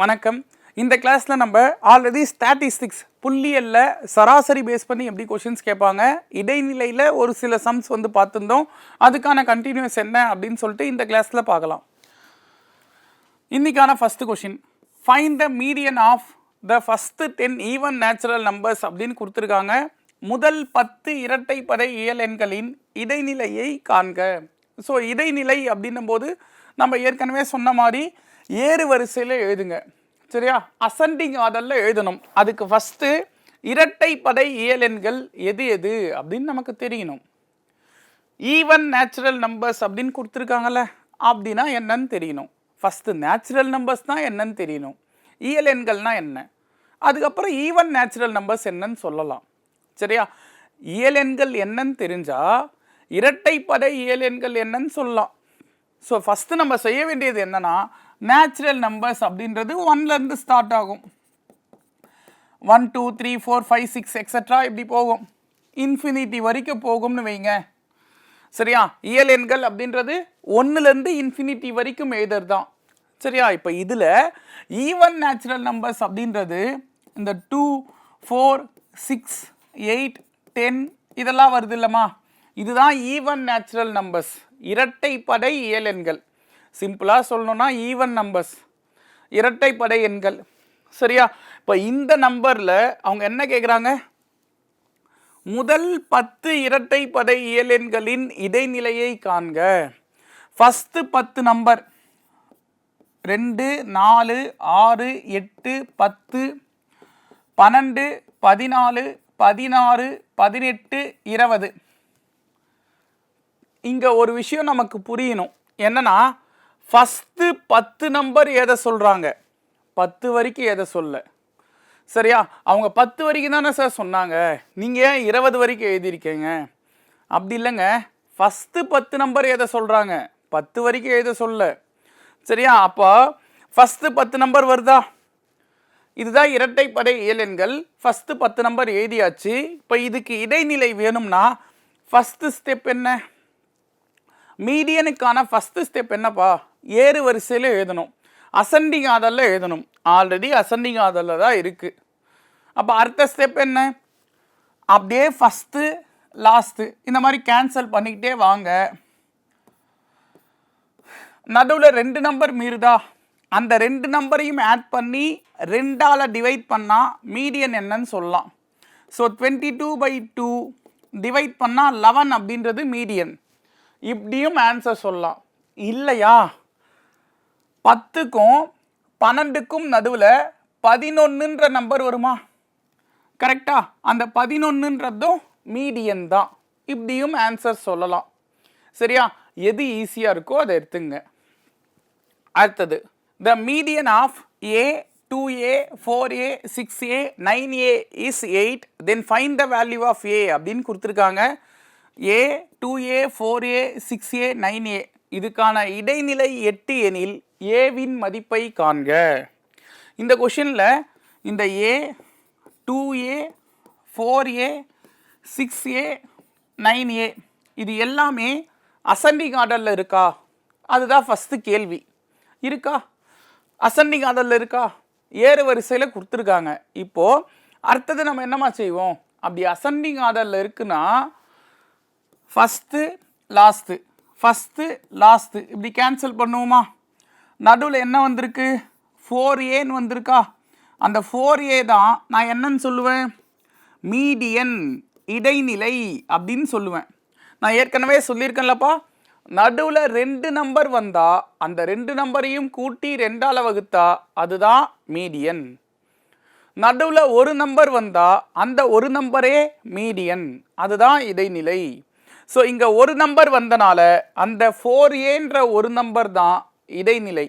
வணக்கம். இந்த கிளாஸில் நம்ம ஆல்ரெடி ஸ்டாட்டிஸ்டிக்ஸ் புள்ளியல்ல சராசரி பேஸ் பண்ணி எப்படி கொஷின்ஸ் கேட்பாங்க இடைநிலையில் ஒரு சில சம்ஸ் வந்து பார்த்துருந்தோம். அதுக்கான கண்டினியூஸ் என்ன அப்படின்னு சொல்லிட்டு இந்த கிளாஸில் பார்க்கலாம். இன்றைக்கான first question find the median of the first ten even natural numbers அப்படின்னு கொடுத்துருக்காங்க. முதல் பத்து இரட்டைப்படை இயல் எண்களின் இடைநிலையை காண்க. ஸோ இடைநிலை அப்படின்னும் போது நம்ம ஏற்கனவே சொன்ன மாதிரி ஏறு வரிசையில் எழுதுங்க. சரியா? அசண்டிங் ஆர்டரில் எழுதணும். அதுக்கு ஃபஸ்ட்டு இரட்டை படை இயலென்கள் எது எது அப்படின்னு நமக்கு தெரியணும். ஈவன் நேச்சுரல் நம்பர்ஸ் அப்படின்னு கொடுத்துருக்காங்கல்ல அப்படின்னா என்னன்னு தெரியணும். ஃபஸ்ட்டு நேச்சுரல் நம்பர்ஸ்னால் என்னன்னு தெரியணும். இயல் என்ன? அதுக்கப்புறம் ஈவன் நேச்சுரல் நம்பர்ஸ் என்னன்னு சொல்லலாம். சரியா? இயல் எண்கள் என்னன்னு தெரிஞ்சால் இரட்டைப்படை இயல் எண்கள் என்னன்னு சொல்லலாம். ஸோ ஃபஸ்ட்டு நம்ம செய்ய வேண்டியது என்னென்னா நேச்சுரல் நம்பர்ஸ் அப்படின்றது ஒன்லேருந்து ஸ்டார்ட் ஆகும். One two three four five six extra இப்படி போகும். இன்ஃபினிட்டி வரைக்கும் போகும்னு வைங்க. சரியா? இயல் எண்கள் அப்படின்றது ஒன்றுலேருந்து இன்ஃபினிட்டி வரைக்கும் எழுதுறது தான் சரியா? இப்போ இதில் ஈவன் நேச்சுரல் நம்பர்ஸ் அப்படின்றது இந்த two four six eight ten இதெல்லாம் வருது இல்லைம்மா? இதுதான் ஈவன் நேச்சுரல் நம்பர்ஸ் இரட்டைப்படை இயல் எண்கள். சிம்பிளாக சொல்லணும்னா ஈவன் நம்பர்ஸ் இரட்டைப்படை எண்கள். சரியா? இப்போ இந்த நம்பரில் அவங்க என்ன கேட்குறாங்க முதல் பத்து இரட்டைப்படை இயலெண்களின் இடைநிலையை காண்க. ஃபஸ்ட்டு பத்து நம்பர் ரெண்டு நாலு ஆறு எட்டு பத்து பன்னெண்டு பதினாலு பதினாறு பதினெட்டு இருபது. இங்கே ஒரு விஷயம் நமக்கு புரியணும். என்னன்னா ஃபஸ்ட்டு பத்து நம்பர் எதை சொல்கிறாங்க பத்து வரைக்கும் எதை சொல்ல? சரியா? அவங்க பத்து வரைக்கும் தானே சார் சொன்னாங்க. நீங்கள் ஏன் இருபது வரைக்கும் எழுதியிருக்கீங்க? அப்படி இல்லைங்க. ஃபஸ்ட்டு பத்து நம்பர் எதை சொல்கிறாங்க பத்து வரைக்கும் எழுத சொல்ல? சரியா? அப்போ ஃபஸ்ட்டு பத்து நம்பர் வருதா? இதுதான் இரட்டைப்படை இயலன்கள் ஃபஸ்ட்டு பத்து நம்பர் எழுதியாச்சு. இப்போ இதுக்கு இடைநிலை வேணும்னா ஃபஸ்ட்டு ஸ்டெப் என்ன? மீடியனுக்கான ஃபஸ்ட்டு ஸ்டெப் என்னப்பா? ஏறு வரிசையில் எழுதணும். அசண்டிங் ஆதலில் எழுதணும். ஆல்ரெடி அசண்டிங் ஆர்டரில் தான் இருக்குது அப்போ அடுத்த ஸ்டெப் என்ன? அப்படியே ஃபஸ்ட்டு லாஸ்ட்டு இந்த மாதிரி கேன்சல் பண்ணிக்கிட்டே வாங்க. நடுவில் ரெண்டு நம்பர் மீறுதா? அந்த ரெண்டு நம்பரையும் ஆட் பண்ணி ரெண்டால் டிவைட் பண்ணால் மீடியன் என்னன்னு சொல்லலாம். So twenty two by two divide பண்ணால் லெவன் அப்படின்றது மீடியன். இப்படியும் ஆன்சர் சொல்லலாம். இல்லையா? பத்துக்கும் பன்னெண்டுக்கும் நடுவில் பதினொன்றுன்ற நம்பர் வருமா? கரெக்டா அந்த பதினொன்றுன்றதும் மீடியன் தான். இப்படியும் ஆன்சர் சொல்லலாம். சரியா? எது ஈஸியாக இருக்கோ அதை எடுத்துங்க. அடுத்தது the median of a two a four a six a nine a is eight then find the value of a அப்படின்னு கொடுத்துருக்காங்க. A two a four a six a nine a இதுக்கான இடைநிலை எட்டு எனில் ஏவின் மதிப்பை காண்க. இந்த கொஷினில் இந்த a two a four a six a nine a இது எல்லாமே அசண்டிங் ஆர்டரில் இருக்கா? அதுதான் ஃபஸ்ட்டு கேள்வி. இருக்கா? அசண்டிங் ஆர்டரில் இருக்கா? ஏறு வரிசையில் கொடுத்துருக்காங்க. இப்போது அடுத்தது நம்ம என்னம்மா செய்வோம்? அப்படி அசண்டிங் ஆர்டரில் இருக்குன்னா ஃபஸ்ட்டு லாஸ்ட்டு ஃபஸ்ட்டு லாஸ்ட்டு இப்படி கேன்சல் பண்ணுவோமா? நடுவில் என்ன வந்திருக்கு? ஃபோர் ஏன்னு வந்திருக்கா? அந்த ஃபோர் ஏ தான் நான் என்னன்னு சொல்லுவேன்? மீடியன் இடைநிலை அப்படின்னு சொல்லுவேன். நான் ஏற்கனவே சொல்லியிருக்கேன்லப்பா. நடுவில் ரெண்டு நம்பர் வந்தால் அந்த ரெண்டு நம்பரையும் கூட்டி ரெண்டால் வகுத்தா அதுதான் மீடியன். நடுவில் ஒரு நம்பர் வந்தால் அந்த ஒரு நம்பரே மீடியன். அதுதான் இடைநிலை. ஸோ இங்கே ஒரு நம்பர் வந்தனால அந்த ஃபோர் ஏன்ற ஒரு நம்பர் தான் இடைநிலை.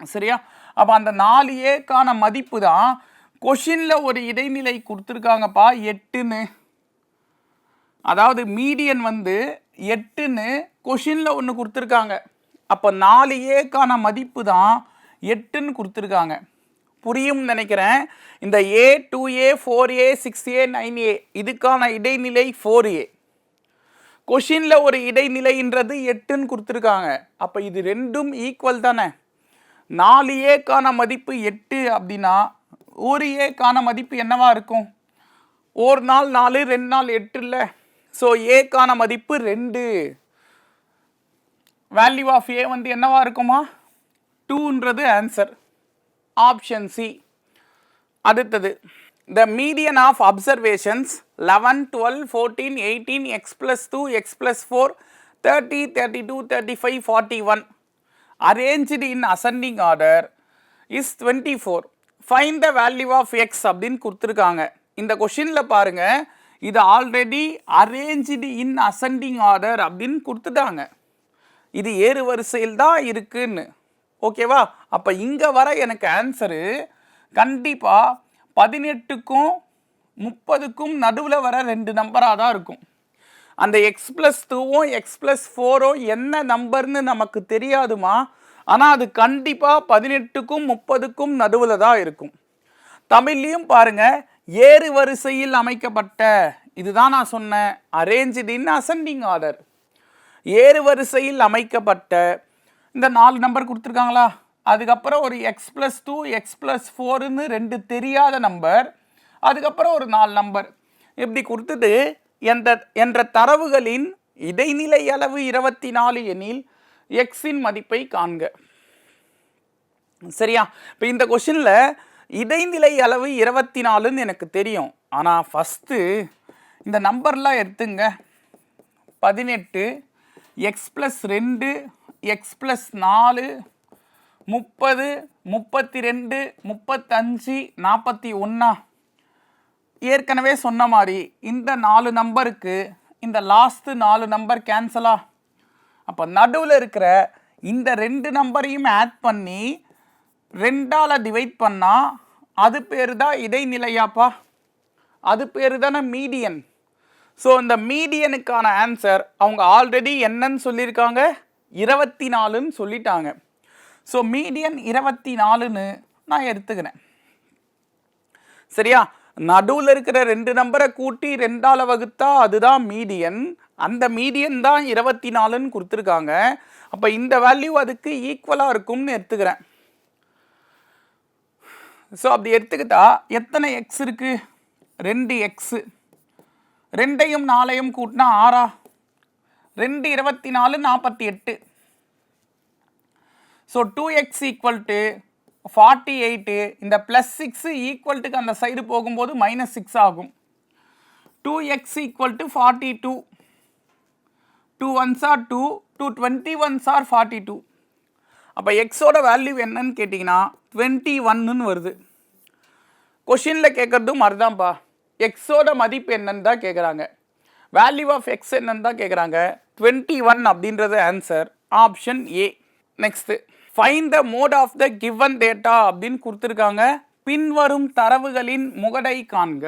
சரியா? அப்போ அந்த நாலு ஏக்கான மதிப்பு தான் கொஷினில் ஒரு இடைநிலை கொடுத்துருக்காங்கப்பா எட்டுன்னு. அதாவது மீடியன் வந்து எட்டுன்னு கொஷினில் ஒன்று கொடுத்துருக்காங்க. அப்போ நாலு ஏக்கான மதிப்பு தான் எட்டுன்னு கொடுத்துருக்காங்க. புரியும்னு நினைக்கிறேன். இந்த a two a four a six a nine a இதுக்கான இடைநிலை ஃபோர் ஏ கொஷினில் ஒரு இடைநிலைன்றது எட்டுன்னு கொடுத்துருக்காங்க. அப்போ இது ரெண்டும் ஈக்குவல் தானே? நாலு ஏக்கான மதிப்பு எட்டு அப்படின்னா ஒரு ஏக்கான மதிப்பு என்னவா இருக்கும்? ஒரு நாள் நாலு ரெண்டு நாள் எட்டு இல்லை. ஸோ ஏக்கான மதிப்பு ரெண்டு. வேல்யூ ஆஃப் ஏ வந்து என்னவா இருக்குமா? டூன்றது ஆன்சர் ஆப்ஷன் சி அடுத்தது the medium of observations eleven twelve of eighteen x plus two x plus four thirty thirty two thirty five forty one 41 in in order is twenty four find the value of x அப்படின்னு கொடுத்துருக்காங்க. இந்த கொஷினில் பாருங்கள் இது already arrange in ascending order அப்படின்னு கொடுத்துட்டாங்க. இது ஏறு வரிசையில் தான் இருக்குன்னு. ஓகேவா அப்போ இங்கே வர எனக்கு ஆன்சரு கண்டிப்பாக பதினெட்டுக்கும் முப்பதுக்கும் நடுவில் வர ரெண்டு நம்பராக தான் இருக்கும். அந்த எக்ஸ் ப்ளஸ் டூவும் எக்ஸ் ப்ளஸ் ஃபோரும் என்ன நம்பர்னு நமக்கு தெரியாதுமா? ஆனால் அது கண்டிப்பாக பதினெட்டுக்கும் முப்பதுக்கும் நடுவில் தான் இருக்கும். தமிழ்லையும் பாருங்க ஏறு வரிசையில் அமைக்கப்பட்ட இதுதான் நான் சொன்னேன் அரேஞ்ச்டு இன் அசெண்டிங் ஆர்டர் ஏறு வரிசையில் அமைக்கப்பட்ட இந்த நாலு நம்பர் கொடுத்துருக்காங்களா? அதுக்கப்புறம் ஒரு x plus two x plus ஃபோருன்னு ரெண்டு தெரியாத நம்பர் அதுக்கப்புறம் ஒரு நாலு நம்பர் இப்படி கொடுத்துட்டு என்ற என்ற தரவுகளின் இடைநிலை அளவு இருபத்தி நாலு எனில் எக்ஸின் மதிப்பை காண்க. சரியா? இப்போ இந்த கொஷினில் இடைநிலை அளவு இருபத்தி நாலுன்னு எனக்கு தெரியும். ஆனால் ஃபஸ்ட்டு இந்த நம்பர்லாம் எடுத்துங்க. பதினெட்டு எக்ஸ் ப்ளஸ் ரெண்டு எக்ஸ் ப்ளஸ் நாலு முப்பது முப்பத்தி ரெண்டு முப்பத்தஞ்சு நாற்பத்தி ஒன்றா ஏற்கனவே சொன்ன மாதிரி இந்த நாலு நம்பருக்கு இந்த லாஸ்ட்டு நாலு நம்பர் கேன்சலா அப்போ நடுவில் இருக்கிற இந்த ரெண்டு நம்பரையும் ஆட் பண்ணி ரெண்டால் டிவைட் பண்ணால் அது பேர் தான் இடைநிலையாப்பா? அது பேர் தானே மீடியன் ஸோ இந்த மீடியனுக்கான ஆன்சர் அவங்க ஆல்ரெடி என்னன்னு சொல்லியிருக்காங்க? இருபத்தி நாலுன்னு சொல்லிட்டாங்க. ஸோ மீடியன் இருபத்தி நாலுன்னு நான் எடுத்துக்கிறேன். சரியா? நடுவில் இருக்கிற ரெண்டு நம்பரை கூட்டி ரெண்டால் வகுத்தா அதுதான் மீடியன் அந்த மீடியன் தான் இருபத்தி நாலுன்னு கொடுத்துருக்காங்க. அப்போ இந்த வேல்யூ அதுக்கு ஈக்குவலாக இருக்கும்னு எடுத்துக்கிறேன். ஸோ அப்படி எடுத்துக்கிட்டா எத்தனை எக்ஸ் இருக்கு? ரெண்டு எக்ஸு ரெண்டையும் நாலையும் கூட்டினா ஆறா? ரெண்டு இருபத்தி நாலு நாற்பத்தி எட்டு. So two x equal to forty eight இந்த ப்ளஸ் சிக்ஸு ஈக்குவல்ட்டுக்கு அந்த சைடு போகும்போது மைனஸ் சிக்ஸ் ஆகும். Two x equal to forty two two ones are two two twenty ones are forty two அப்போ எக்ஸோட வேல்யூ என்னன்னு கேட்டிங்கன்னா டுவெண்ட்டி ஒன்னுன்னு வருது கொஷினில் கேட்குறதும் மறுதான்ப்பா எக்ஸோட மதிப்பு என்னன்னு தான் கேட்குறாங்க வேல்யூ ஆஃப் எக்ஸ் என்னன்னு தான் கேட்குறாங்க டுவெண்ட்டி ஒன் அப்படின்றது answer option A next find the mode of the given data அப்படின்னு கொடுத்துருக்காங்க. பின்வரும் தரவுகளின் முகடை காண்க.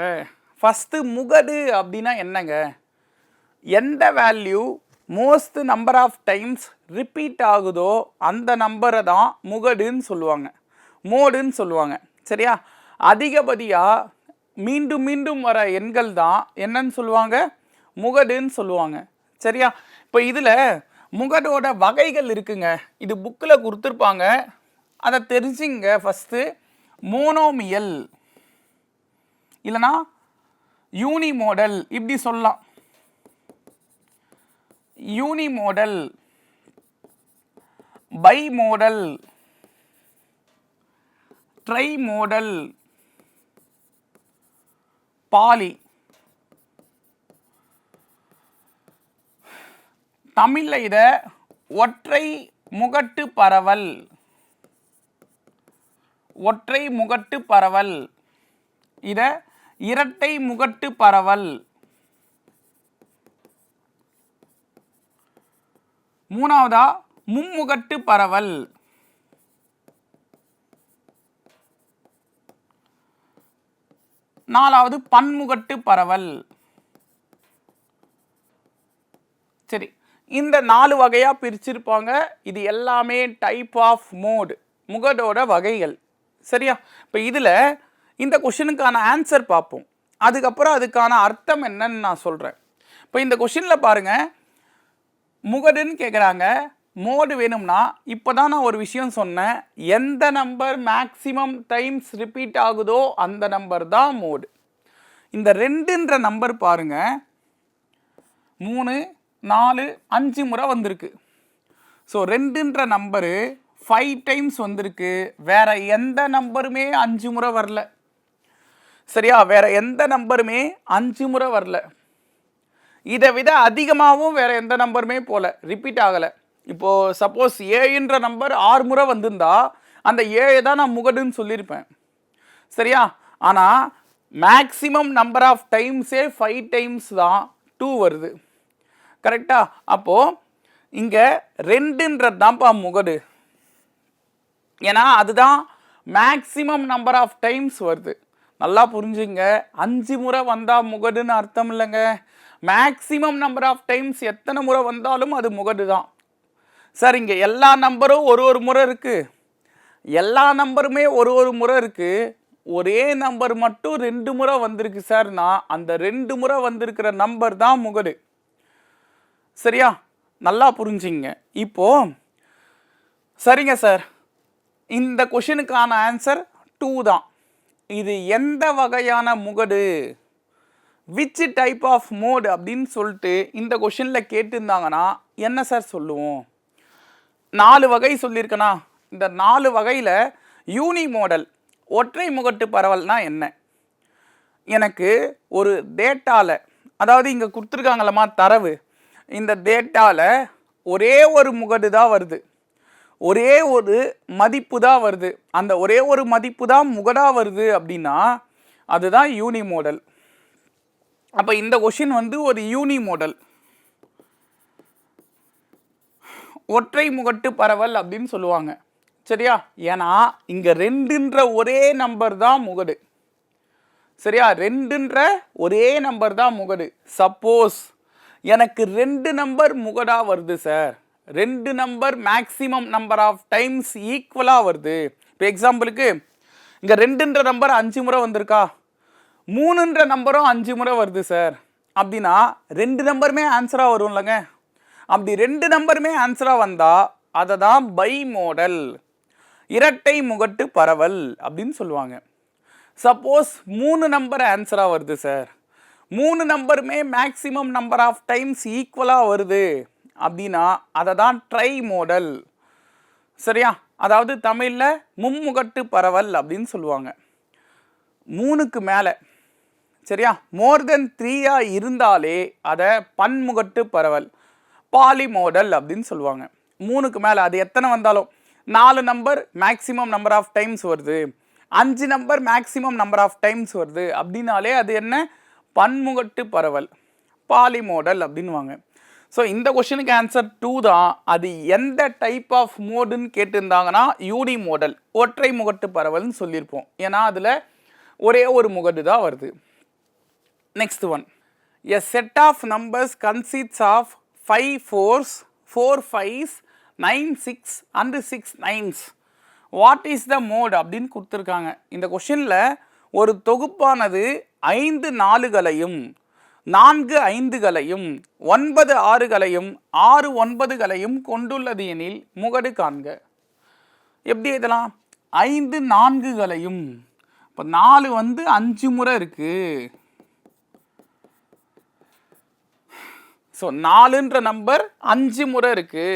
ஃபஸ்ட்டு முகடு அப்படின்னா என்னங்க? எந்த value most number of times repeat ஆகுதோ அந்த நம்பரை தான் முகடுன்னு சொல்லுவாங்க. மோடுன்னு சொல்லுவாங்க. சரியா? அதிகபதியாக மீண்டும் மீண்டும் வர எண்கள் தான் என்னன்னு சொல்லுவாங்க? முகடுன்னு சொல்லுவாங்க. சரியா? இப்போ இதில் முகடோட வகைகள் இருக்குங்க. இது புக்கில் கொடுத்துருப்பாங்க. அதை தெரிஞ்சுங்க ஃபஸ்ட்டு மோனோமியல் இல்லைனா யூனி மாடல் இப்படி சொல்லலாம். Unimodal bimodal trimodal poly தமிழில் இதை ஒற்றை முகட்டு பரவல். ஒற்றை முகட்டு பரவல். இதை இரட்டை முகட்டு பரவல். மூணாவதா மும்முகட்டு பரவல். நாலாவது பன்முகட்டு பரவல். சரி இந்த நாலு வகையாக பிரிச்சிருப்பாங்க. இது எல்லாமே டைப் ஆஃப் மோடு முகடோட வகைகள். சரியா? இப்போ இதில் இந்த கொஷினுக்கான ஆன்சர் பார்ப்போம். அதுக்கப்புறம் அதுக்கான அர்த்தம் என்னன்னு நான் சொல்கிறேன் இப்போ இந்த கொஷினில் பாருங்கள் முகடுன்னு கேட்குறாங்க மோடு வேணும்னா இப்போ தான் நான் ஒரு விஷயம் சொன்னேன். எந்த நம்பர் மேக்ஸிமம் டைம்ஸ் ரிப்பீட் ஆகுதோ அந்த நம்பர் தான் மோடு இந்த ரெண்டுன்ற நம்பர் பாருங்க. மூணு நாலு அஞ்சு முறை வந்திருக்கு. ஸோ ரெண்டுன்ற நம்பரு ஃபைவ் டைம்ஸ் வந்திருக்கு. வேற எந்த நம்பருமே அஞ்சு முறை வரல. சரியா? வேறு எந்த நம்பருமே அஞ்சு முறை வரல. இதை விட அதிகமாகவும் வேற எந்த நம்பருமே போகல ரிப்பீட் ஆகலை. இப்போது சப்போஸ் ஏன்ற நம்பர் ஆறு முறை வந்திருந்தா அந்த ஏழை தான் நான் முகடுன்னு சொல்லியிருப்பேன். சரியா? ஆனால் மேக்ஸிமம் நம்பர் ஆஃப் டைம்ஸே ஃபைவ் டைம்ஸ் தான் டூ வருது. கரெக்டா? அப்போது இங்கே ரெண்டுன்றது தான்ப்பா முகடு. ஏன்னா அதுதான் மேக்சிமம் நம்பர் ஆஃப் டைம்ஸ் வருது. நல்லா புரிஞ்சுங்க. அஞ்சு முறை வந்தால் முகடுன்னு அர்த்தம் இல்லைங்க. மேக்சிமம் நம்பர் ஆஃப் டைம்ஸ் எத்தனை முறை வந்தாலும் அது முகடு தான் சார் இங்கே எல்லா நம்பரும் ஒரு ஒரு முறை இருக்குது எல்லா நம்பருமே ஒரு ஒரு முறை இருக்குது ஒரே நம்பர் மட்டும் ரெண்டு முறை வந்திருக்கு சார்னா அந்த ரெண்டு முறை வந்திருக்கிற நம்பர் தான் முகடு. சரியா? நல்லா புரிஞ்சிங்க. இப்போ சரிங்க சார் இந்த கொஷினுக்கான ஆன்சர் டூ தான். இது எந்த வகையான முகடு? விச் டைப் ஆஃப் மோடு அப்படின்னு சொல்லிட்டு இந்த கொஷினில் கேட்டிருந்தாங்கன்னா என்ன சார் சொல்லுவோம்? நாலு வகை சொல்லியிருக்கனா? இந்த நாலு வகையில் யூனி மாடல் ஒற்றை முகட்டு பரவல்னா என்ன? எனக்கு ஒரு டேட்டாவில் அதாவது இங்கே கொடுத்துருக்காங்களம்மா தரவு இந்த டேட்டாவில் ஒரே ஒரு முகடு தான் வருது. ஒரே ஒரு மதிப்பு தான் வருது. அந்த ஒரே ஒரு மதிப்பு தான் முகடாக வருது அப்படின்னா அதுதான் யூனி மாடல் அப்போ இந்த கொஷின் வந்து ஒரு யூனி மாடல் ஒற்றை முகட்டு பரவல் அப்படின்னு சொல்லுவாங்க. சரியா? ஏன்னா இங்கே ரெண்டுன்ற ஒரே நம்பர் தான் முகடு. சரியா? ரெண்டுன்ற ஒரே நம்பர் தான் முகடு. சப்போஸ் எனக்கு ரெண்டு நம்பர் முகடாக வருது சார் ரெண்டு number maximum number of times ஈக்குவலாக வருது. இப்போ எக்ஸாம்பிளுக்கு இங்கே ரெண்டுன்ற நம்பர் அஞ்சு முறை வந்திருக்கா? மூணுன்ற நம்பரும் அஞ்சு முறை வருது சார் அப்படின்னா ரெண்டு நம்பருமே ஆன்சராக வரும்லங்க. அப்படி ரெண்டு நம்பருமே ஆன்சராக வந்தால் அதை தான் பை மாடல் இரட்டை முகட்டு பரவல் அப்படின்னு சொல்லுவாங்க. சப்போஸ் மூணு நம்பர் ஆன்சராக வருது சார் மூணு நம்பருமே மேக்ஸிமம் நம்பர் ஆஃப் டைம்ஸ் ஈக்குவலாக வருது. அப்படின்னா அதை தான் ட்ரை மாடல் சரியா? அதாவது தமிழில் மும்முகட்டு பரவல் அப்படின்னு சொல்லுவாங்க. மூணுக்கு மேலே. சரியா? மோர் தென் த்ரீயாக இருந்தாலே அதை பன்முகட்டு பரவல் பாலி மாடல் அப்படின்னு சொல்லுவாங்க. மூணுக்கு மேலே அது எத்தனை வந்தாலும். நாலு number maximum number of times வருது. அஞ்சு number maximum number of times வருது. அப்படின்னாலே அது என்ன? பன்முகட்டு பரவல் பாலி மோடல் அப்படின்வாங்க ஸோ இந்த கொஷனுக்கு ஆன்சர் டூ தான். அது எந்த டைப் ஆஃப் மோடுன்னு கேட்டிருந்தாங்கன்னா யூனி மோடல் ஒற்றை முகட்டு பரவல்னு சொல்லியிருப்போம். ஏன்னா அதில் ஒரே ஒரு முகடு தான் வருது. Next one a set of numbers consists of five fours four fives nine six and six nines what is the mode அப்படின்னு கொடுத்துருக்காங்க. இந்த கொஷினில் ஒரு தொகுப்பானது ஐந்து நாலுகளையும் நான்கு ஐந்துகளையும் ஒன்பது ஆறுகளையும் ஆறு ஒன்பதுகளையும் கொண்டுள்ளது எனில் முகடு காண்க. எப்படி இதெல்லாம்? ஐந்து நான்குகளையும். இப்போ நாலு வந்து அஞ்சு முறை இருக்குது ஸோ நாலுன்ற நம்பர் அஞ்சு முறை இருக்கு.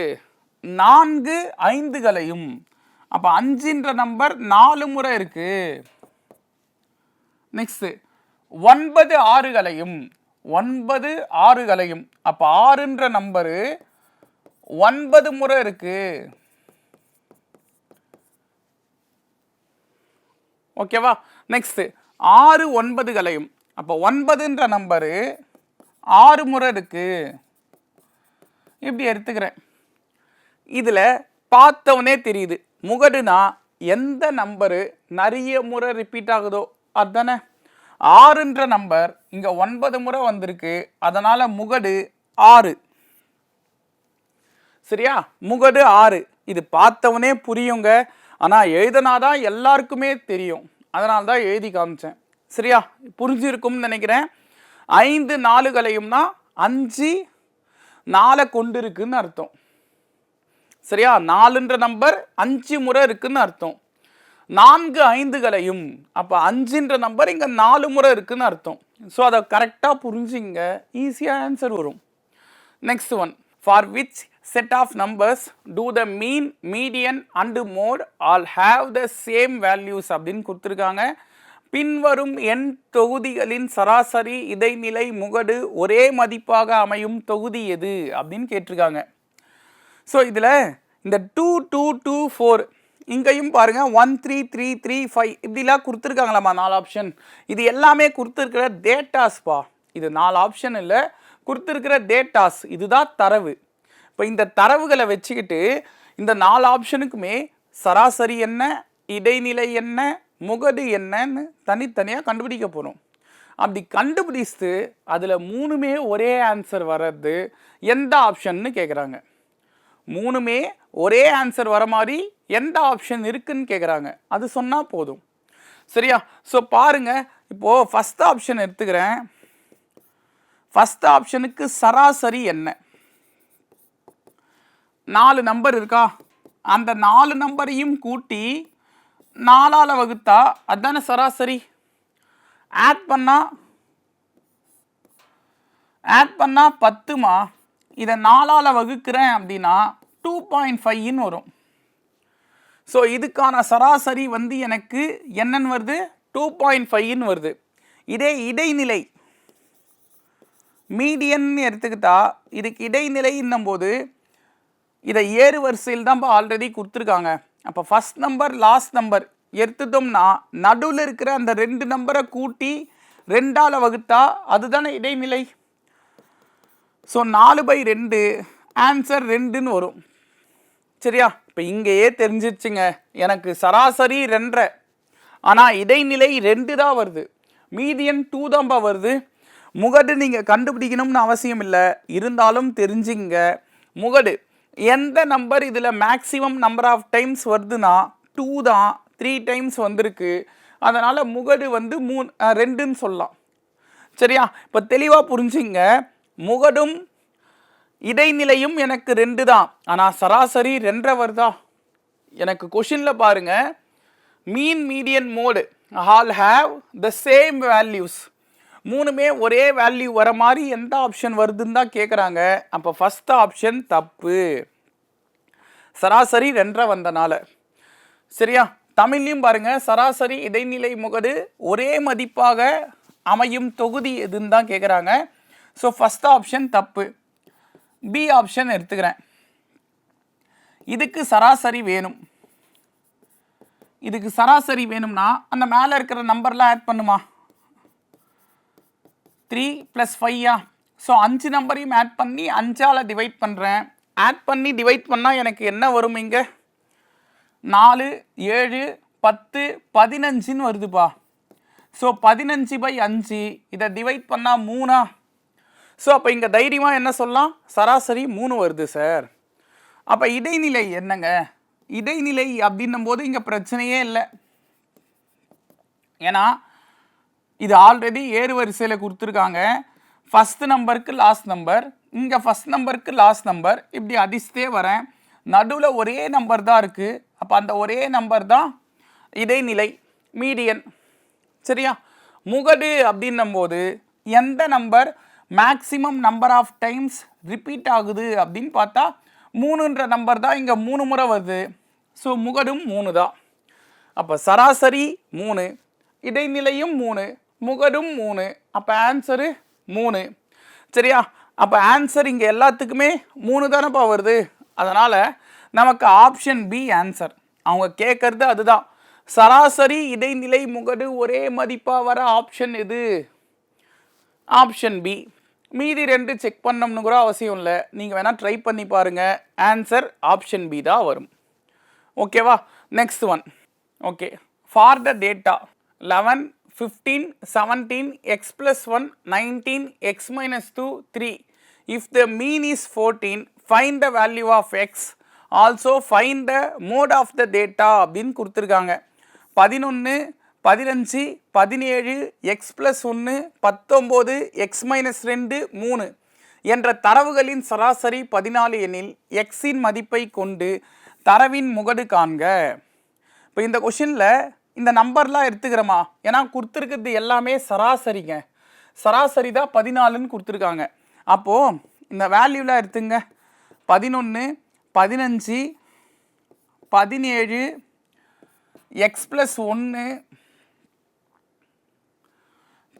நான்கு ஐந்துகளையும். அப்போ அஞ்சுன்ற நம்பர் நாலு முறை இருக்கு. நெக்ஸ்ட்டு ஒன்பது ஆறுகளையும் ஒன்பது ஆறுகளையும். அப்போ ஆறுன்ற நம்பரு ஒன்பது முறை இருக்கு. ஓகேவா நெக்ஸ்ட் ஆறு ஒன்பதுகளையும். அப்போ ஒன்பதுன்ற நம்பரு ஆறு முறை இருக்கு. இப்படி எடுத்துக்கிறேன். இதில் பார்த்தவனே தெரியுது. முகடுனா எந்த நம்பரு நிறைய முறை ரிப்பீட் ஆகுதோ? அதுதானே ஆறுன்ற நம்பர் இங்கே ஒன்பது முறை வந்திருக்கு. அதனால் முகடு ஆறு. சரியா? முகடு ஆறு. இது பார்த்தவனே புரியுங்க. ஆனால் எழுதினாதான் எல்லாருக்குமே தெரியும். அதனால தான் எழுதி காமிச்சேன். சரியா? புரிஞ்சிருக்கும்னு நினைக்கிறேன். ஐந்து நாலுகளையும்னா அஞ்சு நாலை கொண்டு இருக்குன்னு அர்த்தம். சரியா? நாலுன்ற நம்பர் அஞ்சு முறை இருக்குன்னு அர்த்தம். நான்கு ஐந்துகளையும். அப்போ அஞ்சுன்ற நம்பர் இங்கே நாலு முறை இருக்குதுன்னு அர்த்தம். ஸோ அதை கரெக்டாக புரிஞ்சிங்க. ஈஸியாக ஆன்சர் வரும். Next one for which set of numbers do the mean median and mode all have the same values அப்படின்னு கொடுத்துருக்காங்க. பின்வரும் எண் தொகுதிகளின் சராசரி இடைநிலை முகடு ஒரே மதிப்பாக அமையும் தொகுதி எது அப்படின்னு கேட்டிருக்காங்க. ஸோ இதில் இந்த டூ டூ டூ ஃபோர் இங்கேயும் பாருங்கள் one three three three five இப்படிலாம் கொடுத்துருக்காங்களாம்மா நாலு ஆப்ஷன் இது எல்லாமே கொடுத்துருக்கிற டேட்டாஸ்ப்பா இது நாலு ஆப்ஷன் இல்லை கொடுத்துருக்கிற டேட்டாஸ் இதுதான் தரவு. இப்போ இந்த தரவுகளை வச்சுக்கிட்டு இந்த நாலு ஆப்ஷனுக்குமே சராசரி என்ன இடைநிலை என்ன முகடு என்னன்னு தனித்தனியாக கண்டுபிடிக்க போகிறோம் அப்படி கண்டுபிடிச்சு அதில் மூணுமே ஒரே ஆன்சர் வர்றது எந்த ஆப்ஷன்னு கேட்குறாங்க மூணுமே ஒரே ஆன்சர் வர மாதிரி எந்த ஆப்ஷன் இருக்குன்னு கேட்குறாங்க அது சொன்னால் போதும். சரியா? ஸோ பாருங்கள் இப்போது ஃபஸ்ட் ஆப்ஷன் எடுத்துக்கிறேன். ஃபஸ்ட் ஆப்ஷனுக்கு சராசரி என்ன? நாலு நம்பர் இருக்கா? அந்த நாலு நம்பரையும் கூட்டி நாலால் வகுத்தா அதானே சராசரி? ஆட் பண்ணால் ஆட் பண்ணால் பத்துமா? இதை நாலால் வகுக்கிறேன் அப்படின்னா டூ பாயிண்ட் ஃபைவ்னு வரும். ஸோ இதுக்கான சராசரி வந்து எனக்கு என்னன்னு வருது? டூ பாயிண்ட் ஃபைவ்னு வருது. இதே இடைநிலை. மீடியன் எடுத்துக்கிட்டா இதுக்கு இடைநிலைன்னும் போது இதை ஏறு வரிசையில் தான் ஆல்ரெடி கொடுத்துருக்காங்க. அப்போ ஃபஸ்ட் நம்பர் லாஸ்ட் நம்பர் எடுத்துட்டோம்னா நடுவில் இருக்கிற அந்த ரெண்டு நம்பரை கூட்டி ரெண்டால் வகுத்தா அதுதானே இடைநிலை? ஸோ நாலு பை ரெண்டு ஆன்சர் ரெண்டுன்னு வரும். சரியா? இப்போ இங்கேயே தெரிஞ்சிருச்சுங்க. எனக்கு சராசரி ரெண்டரை. ஆனால் இடைநிலை ரெண்டு தான் வருது. மீதியன் டூ தான்பா வருது. முகடு நீங்கள் கண்டுபிடிக்கணும்னு அவசியம் இல்லை. இருந்தாலும் தெரிஞ்சுங்க முகடு எந்த நம்பர் இதில் மேக்ஸிமம் நம்பர் ஆஃப் டைம்ஸ் வருதுன்னா டூ தான் த்ரீ டைம்ஸ் வந்திருக்கு. அதனால் முகடு வந்து மூணு ரெண்டுன்னு சொல்லலாம். சரியா? இப்போ தெளிவாக புரிஞ்சுங்க முகடும் இடைநிலையும் எனக்கு ரெண்டு தான். ஆனால் சராசரி ரெண்டரை வருதா எனக்கு கொஷினில் பாருங்க. Mean median mode all have the same values மூணுமே ஒரே வேல்யூ வர மாதிரி எந்த ஆப்ஷன் வருதுன்னு தான் கேட்குறாங்க அப்போ ஃபஸ்ட் ஆப்ஷன் தப்பு. சராசரி ரெண்டரை வந்தனால. சரியா? தமிழ்லையும் பாருங்க. சராசரி இடைநிலை முகடு ஒரே மதிப்பாக அமையும் தொகுதி எதுன்னு தான் கேட்குறாங்க ஸோ ஃபஸ்ட் ஆப்ஷன் தப்பு. பி ஆப்ஷன் எடுத்துக்கிறேன். இதுக்கு சராசரி வேணும். இதுக்கு சராசரி வேணும்னா அந்த மேலே இருக்கிற நம்பர்லாம் ஆட் பண்ணுமா? த்ரீ ப்ளஸ் ஃபையா ஸோ அஞ்சு நம்பரையும் ஆட் பண்ணி அஞ்சால் டிவைட் பண்ணுறேன் ஆட் பண்ணி டிவைட் பண்ணால் எனக்கு என்ன வரும் இங்கே? நாலு ஏழு பத்து பதினஞ்சுன்னு வருதுப்பா. ஸோ பதினஞ்சு பை அஞ்சு இதை டிவைட் பண்ணால் மூணா? ஸோ அப்போ இங்கே தைரியமாக என்ன சொல்லலாம்? சராசரி மூணு வருது சார் அப்போ இடைநிலை என்னங்க? இடைநிலை அப்படின்னும் போது இங்கே பிரச்சனையே இல்லை. ஏன்னா இது ஆல்ரெடி ஏறு வரிசையில் கொடுத்துருக்காங்க. ஃபஸ்ட் நம்பருக்கு லாஸ்ட் நம்பர் இங்கே ஃபஸ்ட் நம்பருக்கு லாஸ்ட் நம்பர் இப்படி அடிச்சுட்டே வரேன். நடுவில் ஒரே நம்பர் தான் இருக்குது அப்போ அந்த ஒரே நம்பர் தான் இடைநிலை மீடியன் சரியா? முகடு அப்படின்னும் போது எந்த number maximum number of times repeat ஆகுது அப்படின்னு பார்த்தா மூணுன்ற நம்பர் தான் இங்கே மூணு முறை வருது. ஸோ முகடும் மூணு தான். அப்போ சராசரி மூணு இடைநிலையும் மூணு முகடும் மூணு அப்போ ஆன்சரு மூணு. சரியா? அப்போ ஆன்சர் இங்கே எல்லாத்துக்குமே மூணு தானேப்பா வருது. அதனால் நமக்கு ஆப்ஷன் பி ஆன்சர் அவங்க கேட்குறது அதுதான். சராசரி இடைநிலை முகடு ஒரே மதிப்பாக வர ஆப்ஷன் இது ஆப்ஷன் பி மீதி ரெண்டு செக் பண்ணணும்னு கூட அவசியம் இல்லை. நீங்கள் வேணால் ட்ரை பண்ணி பாருங்கள் ஆன்சர் ஆப்ஷன் பி தான் வரும். ஓகேவா next one okay for the data eleven fifteen seventeen x plus one nineteen x minus two three if the mean is fourteen find the value of x also find the mode of the data அப்படின்னு கொடுத்துருக்காங்க. பதினொன்று பதினஞ்சு பதினேழு X plus ஒன்று பத்தொம்போது X minus ரெண்டு மூணு என்ற தரவுகளின் சராசரி பதினாலு எனில் எக்ஸின் மதிப்பை கொண்டு தரவின் முகடு காண்க. இப்போ இந்த கொஷினில் இந்த நம்பர்லாம் எடுத்துக்கிறோமா? ஏன்னா கொடுத்துருக்கிறது எல்லாமே சராசரிங்க. சராசரி தான் பதினாலுன்னு கொடுத்துருக்காங்க. அப்போது இந்த வேல்யூலாம் எடுத்துங்க. பதினொன்று பதினஞ்சு பதினேழு எக்ஸ் ப்ளஸ் ஒன்று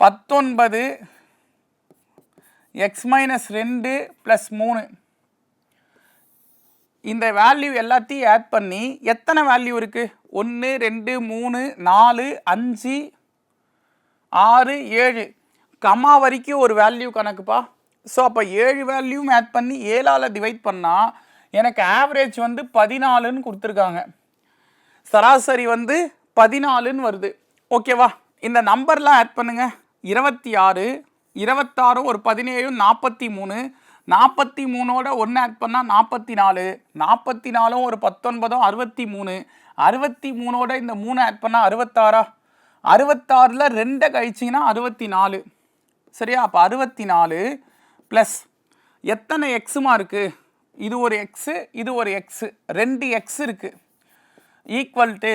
பத்தொன்பது எக்ஸ் மைனஸ் ரெண்டு ப்ளஸ் மூணு. இந்த வேல்யூ எல்லாத்தையும் ஆட் பண்ணி எத்தனை வேல்யூ இருக்குது ஒன்று ரெண்டு மூணு நாலு அஞ்சு ஆறு ஏழு. கமா வரைக்கும் ஒரு வேல்யூ கணக்குப்பா. ஸோ அப்போ ஏழு வேல்யூவும் ஆட் பண்ணி ஏழால் டிவைட் பண்ணால் எனக்கு ஆவரேஜ் வந்து பதினாலுன்னு கொடுத்துருக்காங்க. சராசரி வந்து பதினாலுன்னு வருது. ஓகேவா இந்த நம்பர்லாம் ஆட் பண்ணுங்கள் இருபத்தி ஆறு இருபத்தாறு ஒரு பதினேழும் நாற்பத்தி மூணு நாற்பத்தி மூணோட ஒன்று ஆட் பண்ணால் நாற்பத்தி நாலு நாற்பத்தி நாலும் ஒரு பத்தொன்பதும் அறுபத்தி மூணு அறுபத்தி மூணோட இந்த மூணு ஆட் பண்ணால் அறுபத்தாறா? அறுபத்தாறில் ரெண்டை கழிச்சிங்கன்னா அறுபத்தி நாலு. சரியா? அப்போ அறுபத்தி நாலு ப்ளஸ் எத்தனை எக்ஸுமா இருக்குது இது ஒரு எக்ஸு இது ஒரு எக்ஸு ரெண்டு எக்ஸ் இருக்குது ஈக்குவல் டு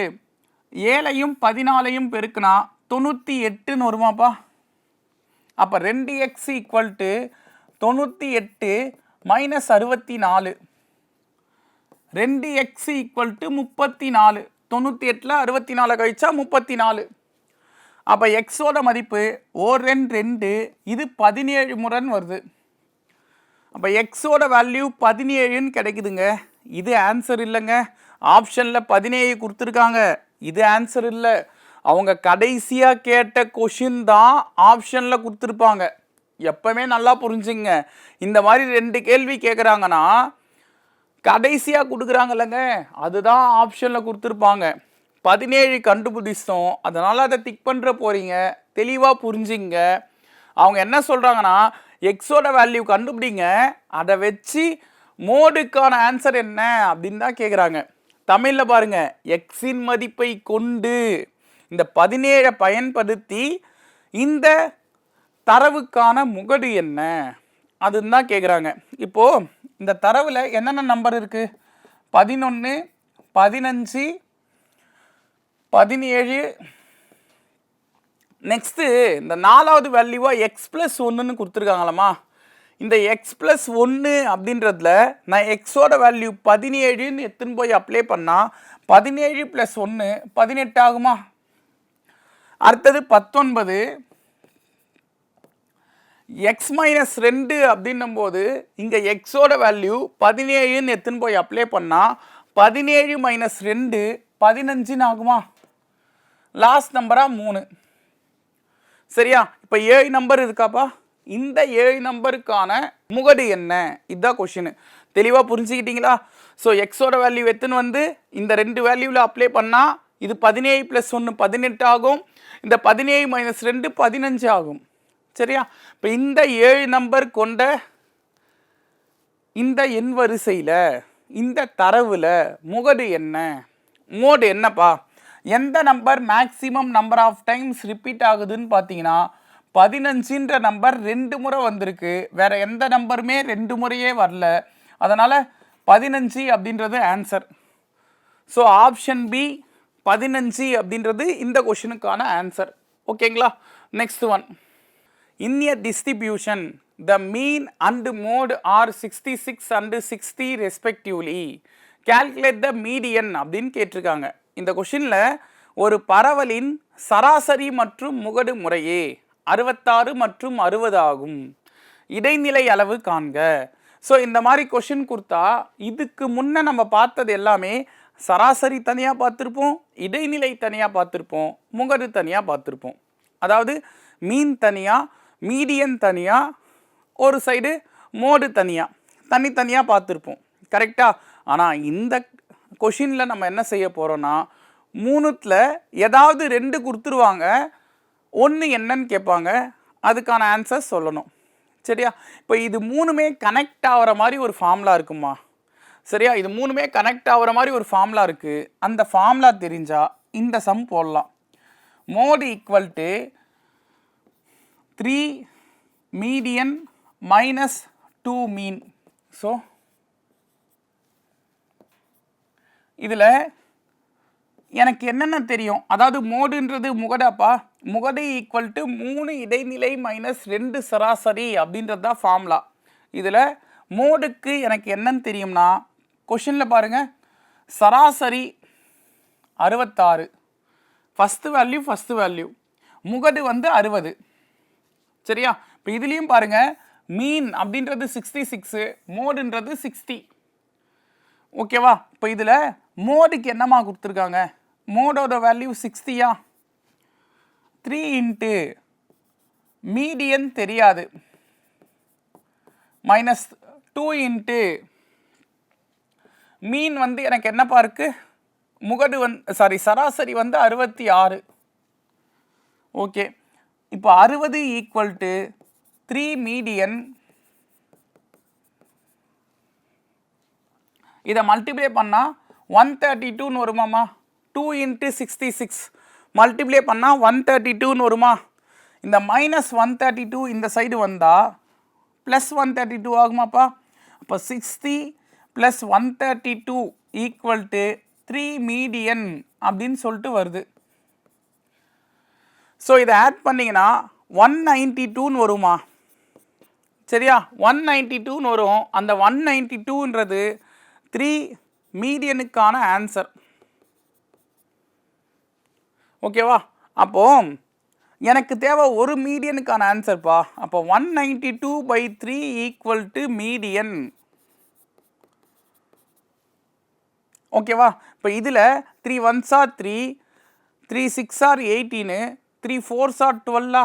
ஏழையும் பதினாலையும் பெருக்குனா தொண்ணூற்றி எட்டுன்னு வருமாப்பா. அப்போ ரெண்டு எக்ஸ் ஈக்குவல் டு தொண்ணூற்றி எட்டு மைனஸ் அறுபத்தி நாலு. ரெண்டு எக்ஸ் ஈக்குவல் டு முப்பத்தி நாலு. தொண்ணூற்றி எட்டில் அறுபத்தி நாலு கழிச்சா முப்பத்தி நாலு. அப்போ எக்ஸோட மதிப்பு ஓர் ரெண்டு ரெண்டு இது பதினேழு முறைன்னு வருது. அப்போ எக்ஸோட வேல்யூ பதினேழுன்னு கிடைக்குதுங்க. இது ஆன்சர் இல்லைங்க. ஆப்ஷனில் பதினேழு கொடுத்துருக்காங்க. இது ஆன்சர் இல்லை. அவங்க கடைசியாக கேட்ட கொஷின் தான் ஆப்ஷனில் கொடுத்துருப்பாங்க. எப்பவுமே நல்லா புரிஞ்சுங்க. இந்த மாதிரி ரெண்டு கேள்வி கேட்குறாங்கன்னா கடைசியாக கொடுக்குறாங்கல்லங்க. அதுதான் ஆப்ஷனில் கொடுத்துருப்பாங்க. பதினேழு கண்டுபிடிச்சோம். அதனால் அதை திக் பண்ணுற போகிறீங்க தெளிவாக புரிஞ்சுங்க. அவங்க என்ன சொல்கிறாங்கன்னா எக்ஸோட வேல்யூ கண்டுபிடிங்க. அதை வச்சு மோடுக்கான ஆன்சர் என்ன அப்படின்னு தான் கேட்குறாங்க தமிழில் பாருங்க. எக்ஸின் மதிப்பை கொண்டு. இந்த பதினேழை பயன்படுத்தி இந்த தரவுக்கான முகடு என்ன? அதுன்னு தான் கேட்குறாங்க இப்போது இந்த தரவில் என்னென்ன நம்பர் இருக்குது பதினொன்று பதினஞ்சு பதினேழு. நெக்ஸ்ட்டு இந்த நாலாவது வேல்யூவாக எக்ஸ் ப்ளஸ் ஒன்றுன்னு கொடுத்துருக்காங்களாம்மா இந்த எக்ஸ் ப்ளஸ் ஒன்று அப்படின்றதுல நான் எக்ஸோட வேல்யூ பதினேழுன்னு எடுத்துன்னு போய் அப்ளை பண்ணால் பதினேழு ப்ளஸ் ஒன்று பதினெட்டு ஆகுமா? அடுத்தது பத்தொன்பது. எக்ஸ் மைனஸ் ரெண்டு அப்படின்னும் போது இங்கே எக்ஸோட வேல்யூ பதினேழுன்னு எடுத்துன்னு போய் அப்ளை பண்ணால் பதினேழு மைனஸ் ரெண்டு பதினஞ்சுன்னு ஆகுமா? லாஸ்ட் நம்பராக மூணு. சரியா? இப்போ ஏழு நம்பர் இருக்காப்பா? இந்த ஏழு நம்பருக்கான முகடு என்ன? இதுதான் கொஷின் தெளிவாக புரிஞ்சுக்கிட்டீங்களா? ஸோ எக்ஸோட வேல்யூ எத்துன்னு வந்து இந்த ரெண்டு வேல்யூவில் அப்ளை பண்ணால் இது பதினேழு ப்ளஸ் ஒன்று பதினெட்டு ஆகும். இந்த பதினேழு மைனஸ் ரெண்டு பதினஞ்சு ஆகும். சரியா? இப்போ இந்த ஏழு நம்பர் கொண்ட இந்த எண் வரிசையில் இந்த தரவில் முகடு என்ன? மோடு என்னப்பா? எந்த number maximum number of times repeat ஆகுதுன்னு பார்த்தீங்கன்னா பதினஞ்சுன்ற நம்பர் ரெண்டு முறை வந்திருக்கு. வேற எந்த நம்பருமே ரெண்டு முறையே வரல. அதனால் பதினஞ்சு அப்படின்றது ஆன்சர் ஸோ ஆப்ஷன் பி பதினஞ்சு அப்படின்றது இந்த கொஷினுக்கான ஆன்சர் ஓகேங்களா நெக்ஸ்ட் ஒன் இந்திய distribution the mean and mode are sixty six and sixty respectively calculate the median அப்படின்னு கேட்டிருக்காங்க. இந்த கொஷினில் ஒரு பரவலின் சராசரி மற்றும் முகடு முறையே அறுபத்தாறு மற்றும் அறுபது ஆகும். இடைநிலை அளவு காண்க. ஸோ இந்த மாதிரி கொஷின் கொடுத்தா இதுக்கு முன்னே நம்ம பார்த்தது எல்லாமே சராசரி தனியாக பார்த்துருப்போம் இடைநிலை தனியாக பார்த்துருப்போம் முகடு தனியாக பார்த்துருப்போம். அதாவது மீன் தனியாக மீடியன் தனியாக ஒரு சைடு மோடு தனியாக தனித்தனியாக பார்த்துருப்போம். கரெக்டாக ஆனால் இந்த கொஷினில் நம்ம என்ன செய்ய போகிறோன்னா மூணுத்தில் ஏதாவது ரெண்டு கொடுத்துருவாங்க ஒன்று என்னன்னு கேட்பாங்க அதுக்கான ஆன்சர் சொல்லணும். சரியா? இப்போ இது மூணுமே கனெக்ட் ஆகிற மாதிரி ஒரு ஃபார்முலா இருக்குமா? சரியா? இது மூணுமே கனெக்ட் ஆகிற மாதிரி ஒரு ஃபார்முலா இருக்குது அந்த ஃபார்முலா தெரிஞ்சால் இந்த சம் போடலாம். Mode equal to three median minus two mean so இதில் எனக்கு என்னென்ன தெரியும்? அதாவது மோடுன்றது முகடாப்பா? முகடு ஈக்குவல் டு மூணு இடைநிலை மைனஸ் ரெண்டு சராசரி அப்படின்றது தான் ஃபார்முலா இதில் மோடுக்கு எனக்கு என்னன்னு தெரியும்னா கொஷினில் பாருங்கள் சராசரி அறுபத்தாறு ஃபஸ்ட்டு வேல்யூ ஃபஸ்ட்டு வேல்யூ முகடு வந்து அறுபது. சரியா? இப்போ இதுலேயும் பாருங்கள் மீன் அப்படின்றது சிக்ஸ்டி சிக்ஸு மோடுன்றது சிக்ஸ்டி ஓகேவா இப்போ இதில் மோடுக்கு என்னம்மா கொடுத்துருக்காங்க? மோடோட வேல்யூ சிக்ஸ்டியா த்ரீ இன்ட்டு மீடியன் தெரியாது. மைனஸ் டூ இன்ட்டு மீன் வந்து எனக்கு என்னப்பா இருக்கு? முகடு வந் சாரி சராசரி வந்து அறுபத்தி ஆறு. ஓகே இப்போ அறுபது ஈக்குவல் டு த்ரீ மீடியன் இதை மல்டிப்ளை பண்ணால் ஒன் தேர்ட்டி டூன்னு வருமாம்மா? Two into sixty six multiply பண்ணால் ஒன் தேர்ட்டி டூன்னு வருமா? இந்த மைனஸ் ஒன் தேர்ட்டி டூ இந்த சைடு வந்தால் ப்ளஸ் ஒன் தேர்ட்டி டூ ஆகுமாப்பா? அப்போ sixty plus one thirty two equal to three median அப்படின்னு சொல்லிட்டு வருது. ஸோ இதை ஆட் பண்ணிங்கன்னா ஒன் நைன்ட்டி டூன்னு வருமா? சரியா? ஒன் நைன்ட்டி டூன்னு வரும். அந்த ஒன் நைன்ட்டி டூன்றது த்ரீ மீடியனுக்கான ஆன்சர் ஓகேவா அப்போ எனக்கு தேவை ஒரு மீடியனுக்கான ஆன்சர்ப்பா அப்போ one ninety two by three equal to median ஓகேவா? இப்போ இதில் three ones are three three six are eighteen three fours are டுவெல்லா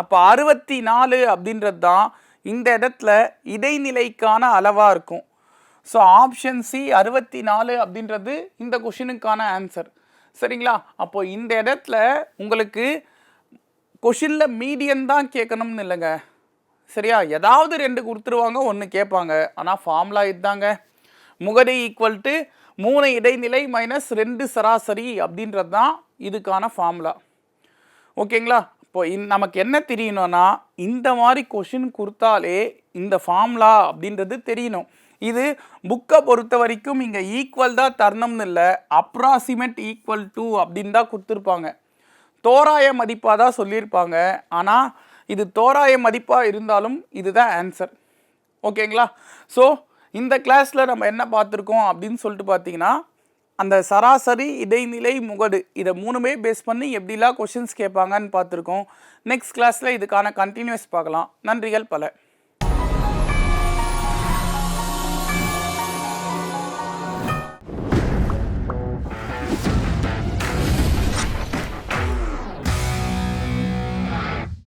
அப்போ அறுபத்தி நாலு அப்படின்றது தான் இந்த இடத்துல இடைநிலைக்கான அளவாக இருக்கும். ஸோ ஆப்ஷன் சி அறுபத்தி நாலு அப்படின்றது இந்த கொஷினுக்கான ஆன்சர் சரிங்களா? அப்போது இந்த இடத்துல உங்களுக்கு கொஷினில் மீடியன் தான் கேட்கணும்னு இல்லைங்க. சரியா? ஏதாவது ரெண்டு கொடுத்துருவாங்க ஒன்று கேட்பாங்க. ஆனால் ஃபார்முலா இதுதாங்க. முகடு ஈக்குவல் டு மூணு இடைநிலை மைனஸ் ரெண்டு சராசரி அப்படின்றது தான் இதுக்கான ஃபார்முலா ஓகேங்களா இப்போ இந் நமக்கு என்ன தெரியணும்னா இந்த மாதிரி கொஷின் கொடுத்தாலே இந்த ஃபார்முலா அப்படின்றது தெரியணும். இது புக்கை பொறுத்த வரைக்கும் இங்கே ஈக்குவல் தான் தரணும்னு இல்லை அப்ராசிமேட் ஈக்குவல் டு அப்படின்னு தான் கொடுத்துருப்பாங்க. தோராய மதிப்பாக தான் சொல்லியிருப்பாங்க. ஆனால் இது தோராய மதிப்பாக இருந்தாலும் இதுதான் ஆன்சர் ஓகேங்களா ஸோ இந்த கிளாஸில் நம்ம என்ன பார்த்துருக்கோம் அப்படின்னு சொல்லிட்டு பார்த்தீங்கன்னா அந்த சராசரி இடைநிலை முகடு இதை மூணுமே பேஸ் பண்ணி எப்படிலாம் கொஷின்ஸ் கேட்பாங்கன்னு பார்த்துருக்கோம். நெக்ஸ்ட் கிளாஸில் இதுக்கான கண்டினியூஸ் பார்க்கலாம். நன்றிகள் பல.